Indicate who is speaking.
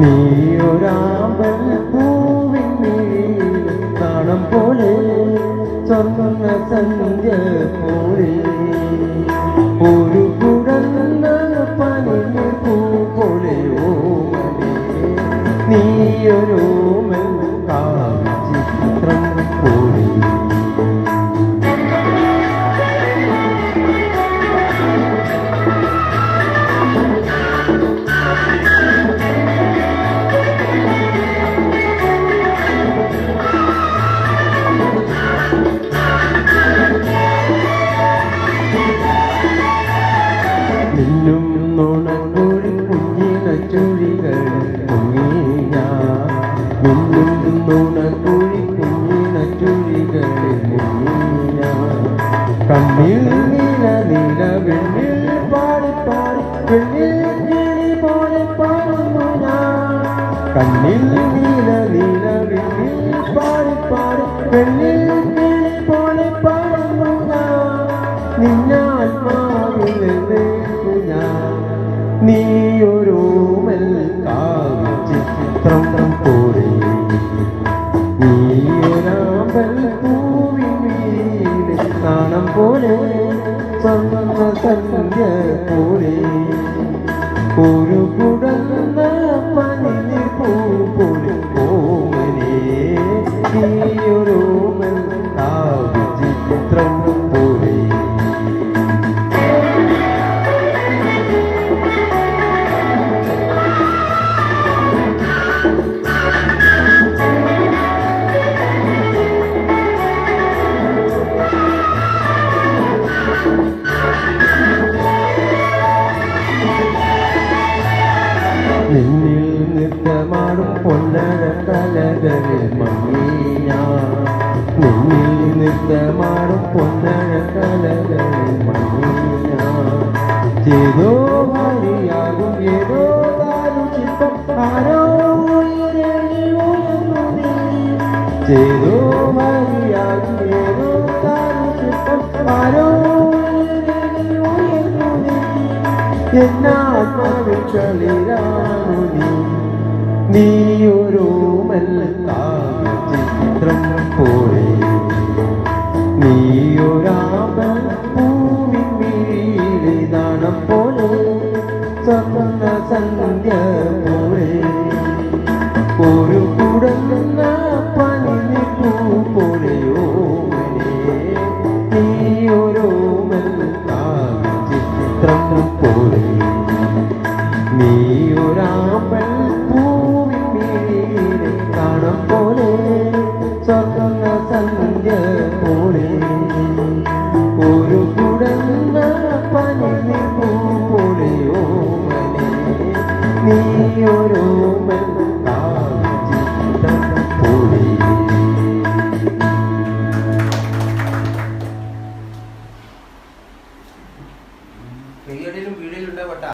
Speaker 1: നീയൊരാമ്പൽ പൂവിൻ കാണം പോലെ സ്വർണ സന്ധ്യ പോലെ. ഒരു കുടന്ന പനിഞ്ഞ പൂ പോലെ ഓ നീയൊരു ചിത്രം കണ്ണിൽ ഞാൻ നീയൊരു ചിത്രം സ്വർണ സന്ധ്യ പോലെ ഒരു കുടന്ന പനി പൂ പോലെ കലകളിൽ മങ്ങിയ നിന്നിൽ നൃത്തമാടും പൊന്നഴ കലകളിൽ മങ്ങിയ ഏതോ ഭാര്യയാകും ഏതോ താരു ചിത്രം ആരോ ഉയർന്നു നീ. ഏതോ ചിത്രം ആരോ. എന്നാത്മാവിൽ കളിരാണു നീ നീയൊരു ചിത്രം സ്വർണ സന്ധ്യ പോലെ